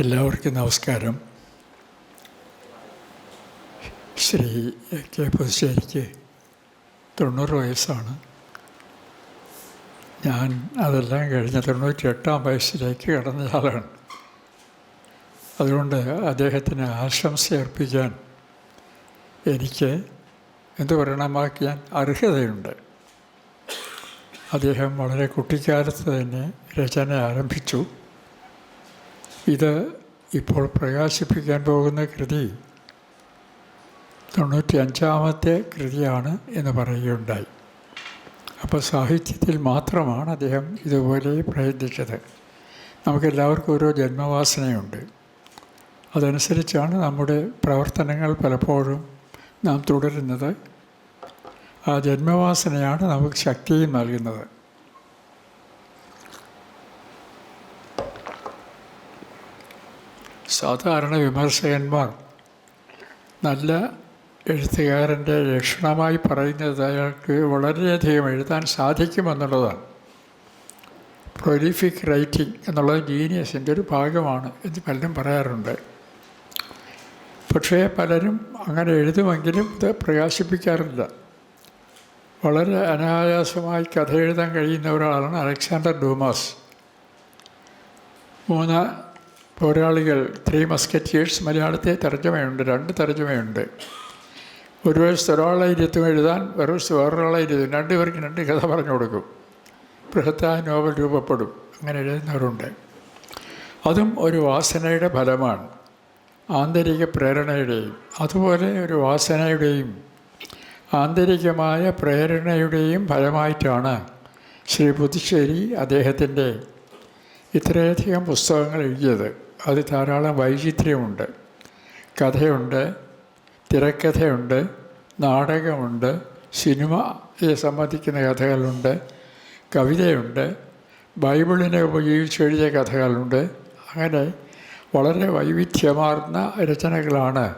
എല്ലാവർക്കും നമസ്കാരം. ശ്രീ കെ പുതുശ്ശേരിക്ക് തൊണ്ണൂറ് വയസ്സാണ്. ഞാൻ അതെല്ലാം കഴിഞ്ഞ തൊണ്ണൂറ്റി എട്ടാം വയസ്സിലേക്ക് കടന്നയാളാണ് അതുകൊണ്ട് അദ്ദേഹത്തിന് ആശംസ അർപ്പിക്കാൻ എനിക്ക് എന്തു പറയണമാക്കിയാൻ അർഹതയുണ്ട്. അദ്ദേഹം വളരെ കുട്ടിക്കാലത്ത് തന്നെ രചന ആരംഭിച്ചു. ഇത് ഇപ്പോൾ പ്രകാശിപ്പിക്കാൻ പോകുന്ന കൃതി തൊണ്ണൂറ്റി അഞ്ചാമത്തെ കൃതിയാണ് എന്ന് പറയുകയുണ്ടായി. അപ്പോൾ സാഹിത്യത്തിൽ മാത്രമാണ് അദ്ദേഹം ഇതുപോലെ പ്രയത്നിച്ചത്. നമുക്കെല്ലാവർക്കും ഓരോ ജന്മവാസനയുണ്ട്. അതനുസരിച്ചാണ് നമ്മുടെ പ്രവർത്തനങ്ങൾ പലപ്പോഴും നാം തുടരുന്നത്. ആ ജന്മവാസനയാണ് നമുക്ക് ശക്തിയും നൽകുന്നത്. സാധാരണ വിമർശകന്മാർ നല്ല എഴുത്തുകാരന്റെ ലക്ഷണമായി പറയുന്നത് അയാൾക്ക് വളരെയധികം എഴുതാൻ സാധിക്കുമെന്നുള്ളതാണ്. പ്രൊലിഫിക് റൈറ്റിംഗ് എന്നുള്ളത് ജീനിയസിന്റെ ഒരു ഭാഗമാണ് എന്ന് പലരും പറയാറുണ്ട്. പക്ഷേ പലരും അങ്ങനെ എഴുതുമെങ്കിലും ഇത് പ്രകാശിപ്പിക്കാറില്ല. വളരെ അനായാസമായി കഥ എഴുതാൻ കഴിയുന്ന ഒരാളാണ് അലക്സാണ്ടർ ഡൂമാസ്. മൂന്ന് പോരാളികൾ ത്രീ മസ്കറ്റിയേഴ്സ് മലയാളത്തെ തർജമയുണ്ട് രണ്ട് തർജമയുണ്ട്. ഒരു വയസ്സ് ഒരാളെ ഇരുത്തും എഴുതാൻ ഒരു വയസ്സ് വേറൊരാളെ ഇരുത്തും. രണ്ടുപേർക്ക് രണ്ട് കഥ പറഞ്ഞു കൊടുക്കും. ബൃഹത്തായ നോവൽ രൂപപ്പെടും. അങ്ങനെ എഴുതുന്നവരുണ്ട്. അതും ഒരു വാസനയുടെ ഫലമാണ്. ആന്തരിക പ്രേരണയുടെയും അതുപോലെ ഒരു വാസനയുടെയും ആന്തരികമായ പ്രേരണയുടെയും ഫലമായിട്ടാണ് ശ്രീ പുതുശ്ശേരി അദ്ദേഹത്തിന്റെ ഇത്രയധികം പുസ്തകങ്ങൾ എഴുതിയത്. അത് ധാരാളം വൈചിത്ര്യമുണ്ട്. കഥയുണ്ട് തിരക്കഥയുണ്ട് നാടകമുണ്ട് സിനിമയെ സംബന്ധിക്കുന്ന കഥകളുണ്ട് കവിതയുണ്ട് ബൈബിളിനെ ഉപയോഗിച്ച് എഴുതിയ കഥകളുണ്ട്. അങ്ങനെ വളരെ വൈവിധ്യമാർന്ന രചനകളാണ്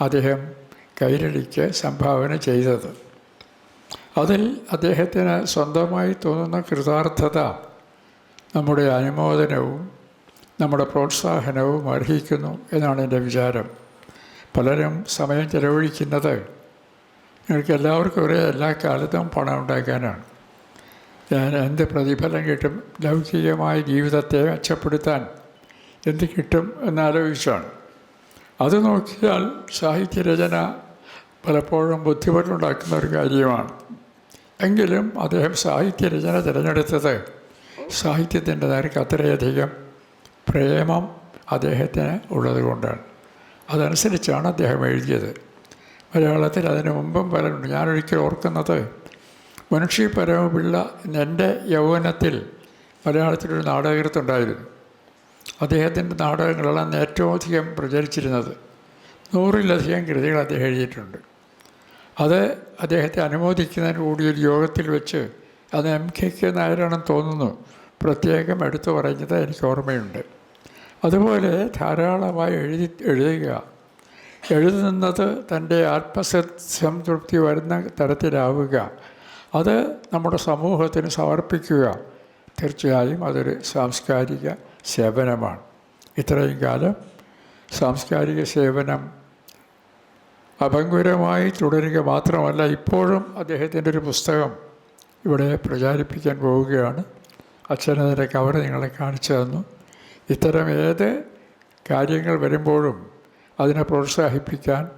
അദ്ദേഹം കൈരളിക്ക് സംഭാവന ചെയ്തത്. അതിൽ അദ്ദേഹത്തിന് സ്വന്തമായി തോന്നുന്ന കൃതാർത്ഥത നമ്മുടെ അനുമോദനവും നമ്മുടെ പ്രോത്സാഹനവും അർഹിക്കുന്നു എന്നാണ് എന്റെ വിചാരം. പലരും സമയം ചെലവഴിക്കുന്നത് നിങ്ങൾക്ക് എല്ലാവർക്കും ഒരേ എല്ലാ കാലത്തും പണം ഉണ്ടാക്കാനാണ്. ഞാൻ എന്ത് പ്രതിഫലം കിട്ടും? ലൗകികമായ ജീവിതത്തെ മെച്ചപ്പെടുത്താൻ എന്ത് കിട്ടും എന്നാലോചിച്ചാണ്. അത് നോക്കിയാൽ സാഹിത്യരചന പലപ്പോഴും ബുദ്ധിമുട്ടുണ്ടാക്കുന്ന ഒരു കാര്യമാണ്. എങ്കിലും അദ്ദേഹം സാഹിത്യരചന തിരഞ്ഞെടുത്തത് സാഹിത്യത്തിന്റെ നേർക്ക് അത്രയധികം പ്രേമം അദ്ദേഹത്തിന് ഉള്ളതുകൊണ്ടാണ് അതനുസരിച്ചാണ് അദ്ദേഹം എഴുതിയത്. മലയാളത്തിൽ അതിനു മുമ്പും പലരുണ്ട്. ഞാനൊരിക്കൽ ഓർക്കുന്നത് മുൻഷി പരമപിള്ള എന്റെ യൗവനത്തിൽ മലയാളത്തിലൊരു നാടകൃത്തുണ്ടായിരുന്നു അദ്ദേഹത്തിന്റെ നാടകങ്ങളാണ് ഏറ്റവും അധികം പ്രചരിച്ചിരുന്നത് നൂറിലധികം കൃതികൾ അദ്ദേഹം എഴുതിയിട്ടുണ്ട്. അത് അദ്ദേഹത്തെ അനുമോദിക്കുന്നതിന് കൂടി ഒരു യോഗത്തിൽ വെച്ച് അത് എം കെ കെ നായരാണെന്ന് തോന്നുന്നു. പ്രത്യേകം എടുത്തു പറഞ്ഞത് എനിക്ക് ഓർമ്മയുണ്ട്. അതുപോലെ ധാരാളമായി എഴുതി എഴുതുക. എഴുതുന്നത് തന്റെ ആത്മസംതൃപ്തി വരുന്ന തരത്തിലാവുക. അത് നമ്മുടെ സമൂഹത്തിന് സമർപ്പിക്കുക. തീർച്ചയായും അതൊരു സാംസ്കാരിക സേവനമാണ്. ഇത്രയും കാലം സാംസ്കാരിക സേവനം അഭംഗുരമായി തുടരുക മാത്രമല്ല ഇപ്പോഴും അദ്ദേഹത്തിന്റെ ഒരു പുസ്തകം ഇവിടെ പ്രചാരിപ്പിക്കാൻ പോവുകയാണ്. അച്ഛനതിന്റെ കവർ നിങ്ങളെ കാണിച്ചു തന്നു. ഇത്തരം ഏത് കാര്യങ്ങൾ വരുമ്പോഴും അതിനെ പ്രോത്സാഹിപ്പിക്കാൻ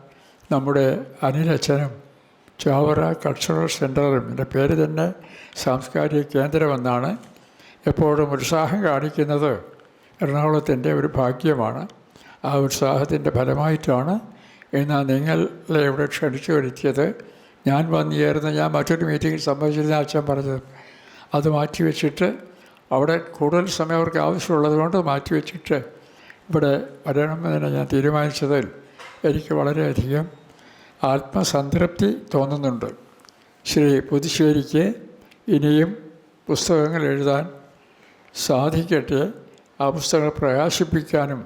നമ്മുടെ അനിലച്ഛനും ചാവറ കൾച്ചറൽ സെന്ററും എന്റെ പേര് തന്നെ സാംസ്കാരിക കേന്ദ്രമെന്നാണ് എപ്പോഴും ഉത്സാഹം കാണിക്കുന്നത്. എറണാകുളത്തിന്റെ ഒരു ഭാഗ്യമാണ്. ആ ഉത്സാഹത്തിന്റെ ഫലമായിട്ടാണ് എന്നാൽ നിങ്ങളെ ഇവിടെ ക്ഷണിച്ചു വരുത്തിയത് ഞാൻ വന്നു ചേർന്ന് ഞാൻ മറ്റൊരു മീറ്റിങ്ങിൽ സംബന്ധിച്ചിരുന്ന അച്ഛൻ പറഞ്ഞത് അത് മാറ്റിവെച്ചിട്ട് അവിടെ കൂടുതൽ സമയം അവർക്ക് ആവശ്യമുള്ളത് കൊണ്ട് മാറ്റിവെച്ചിട്ട് ഇവിടെ വരണമെന്ന് ഞാൻ തീരുമാനിച്ചതിൽ എനിക്ക് വളരെയധികം ആത്മസംതൃപ്തി തോന്നുന്നുണ്ട്. ശ്രീ പുതുശ്ശേരിക്ക് ഇനിയും പുസ്തകങ്ങൾ എഴുതാൻ സാധിക്കട്ടെ ആ പുസ്തകങ്ങൾ പ്രകാശിപ്പിക്കാനും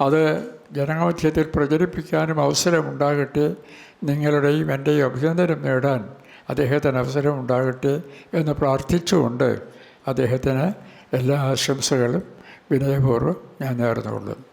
അത് ജനമധ്യത്തിൽ പ്രചരിപ്പിക്കാനും അവസരമുണ്ടാകട്ടെ നിങ്ങളുടെയും എന്റെയും അഭിനന്ദനം നേടാൻ അദ്ദേഹത്തിന് അവസരമുണ്ടാകട്ടെ എന്ന് പ്രാർത്ഥിച്ചുകൊണ്ട് അദ്ദേഹത്തിന് എല്ലാ ആശംസകളും വിനയപൂർവം ഞാൻ നേർന്നുകൊള്ളുന്നു.